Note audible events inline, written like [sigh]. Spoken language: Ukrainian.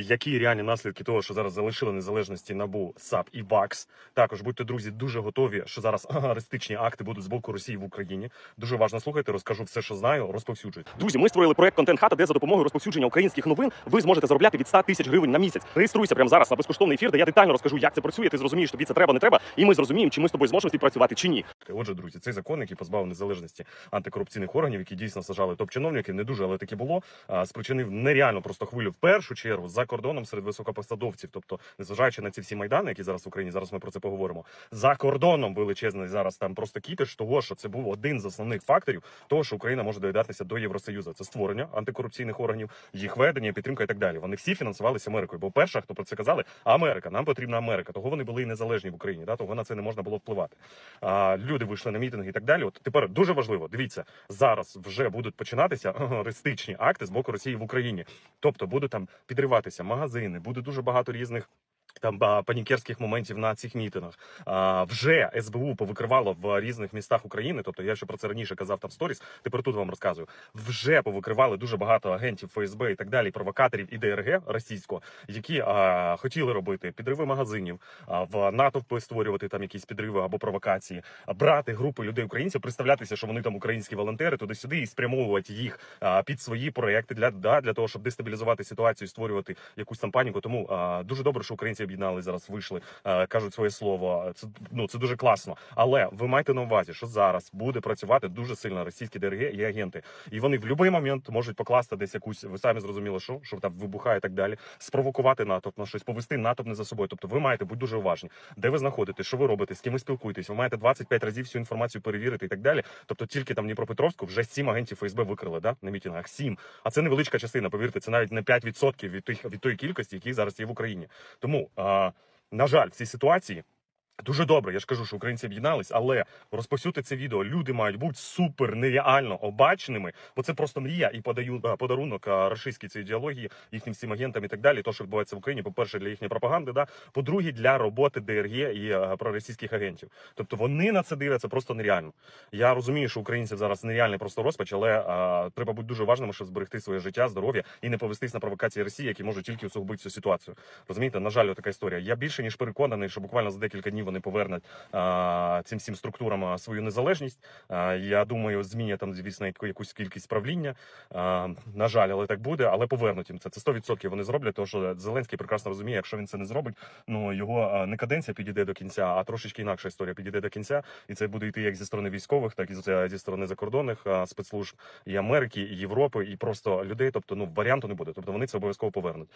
які реальні наслідки того, що зараз залишили незалежності НАБУ, САП і ВАКС. Також будьте друзі, дуже готові, що зараз [laughs] арестичні акти будуть з боку Росії в Україні. Дуже важно слухайте, розкажу все, що знаю, розповсюджуйте. Друзі, ми створили проект Контент Хата, де за допомогою розповсюдження українських новин ви зможете заробляти від 100 тисяч гривень на місяць. Реєструйся прямо зараз на безкоштовний ефір, де я детально розкажу, як це працює. Ти зрозумієш, тобі це треба, не треба, і ми зрозуміємо, чи ми з тобою зможемо співпрацювати чи ні. Отже, друзі, цей закон, який позбавив незалежності антикорупційних органів, які дійсно сажали топ-чиновників, не дуже, але таки було, спричинив нереально просто хвилю в першу чергу за кордоном серед високопосадовців. Тобто, незважаючи на ці всі майдани, які зараз в Україні, зараз ми про це поговоримо. За кордоном величезний зараз там просто кіпіш того, що це був один з основних факторів того, що Україна може доєднатися до Євросоюзу. Це створення антикорупційних органів, їх ведення, підтримка і так далі. Вони всі фінансувалися Америкою. Бо перша, хто про це казали, Америка, нам потрібна Америка. Того вони були і незалежні в Україні. Да? Того на це не можна було впливати. А, люди вийшли на мітинги і так далі. От тепер дуже важливо. Дивіться, зараз вже будуть починатися [laughs] арештичні акти з боку Росії в Україні. Тобто будуть там підриватися магазини, буде дуже багато різних. Там панікерських моментів на цих мітингах а, вже СБУ повикривало в різних містах України. Тобто я ще про це раніше казав там в сторіс. Тепер тут вам розказую. Вже повикривали дуже багато агентів ФСБ і так далі, провокаторів і ДРГ російського, які а, хотіли робити підриви магазинів, а, в натовпи створювати там якісь підриви або провокації, а, брати групи людей українців, представлятися, що вони там українські волонтери, туди-сюди і спрямовувати їх а, під свої проекти для да, для того, щоб дестабілізувати ситуацію, створювати якусь там паніку. Тому а, дуже добре, що українці об'єднали зараз, вийшли, кажуть своє слово. Це ну це дуже класно. Але ви маєте на увазі, що зараз буде працювати дуже сильно російські ДРГ і агенти, і вони в будь-який момент можуть покласти десь якусь. Ви самі зрозуміли, що що там вибухає і так далі, спровокувати натовп на щось, повести натовп не за собою. Тобто, ви маєте бути дуже уважні, де ви знаходитесь, що ви робите, з ким ви спілкуєтесь. Ви маєте 25 разів всю інформацію перевірити і так далі. Тобто, тільки там Дніпропетровську вже сім агентів ФСБ викрили да на мітингах. Сім. А це невеличка частина. Повірте, це навіть не 5% від тих від тої кількості, які зараз є в Україні. Тому на жаль, в цій ситуації. Дуже добре, я ж кажу, що українці об'єднались, але розповсюдити це відео люди мають бути супер нереально обачними, бо це просто мрія і подаю подарунок а, рашистській цій ідеології, їхнім всім агентам і так далі. То, що відбувається в Україні, по-перше, для їхньої пропаганди, да по-друге, для роботи ДРГ і а, проросійських агентів. Тобто вони на це дивляться просто нереально. Я розумію, що українців зараз нереальний просто розпач, але а, треба бути дуже важним, щоб зберегти своє життя, здоров'я і не повестись на провокації Росії, які можуть тільки усугубити цю ситуацію. Розумієте, на жаль, така історія. Я більше ніж переконаний, що буквально за декілька днів вони повернуть а, цим всім структурам свою незалежність. А, я думаю, змінять там, звісно, якусь кількість правління. А, на жаль, але так буде, але повернуть їм це. Це 100% вони зроблять, тому що Зеленський прекрасно розуміє, якщо він це не зробить, ну його не каденція підійде до кінця, а трошечки інакша історія підійде до кінця, і це буде йти як зі сторони військових, так і зі сторони закордонних спецслужб і Америки, і Європи, і просто людей. Тобто, ну варіанту не буде. Тобто вони це обов'язково повернуть.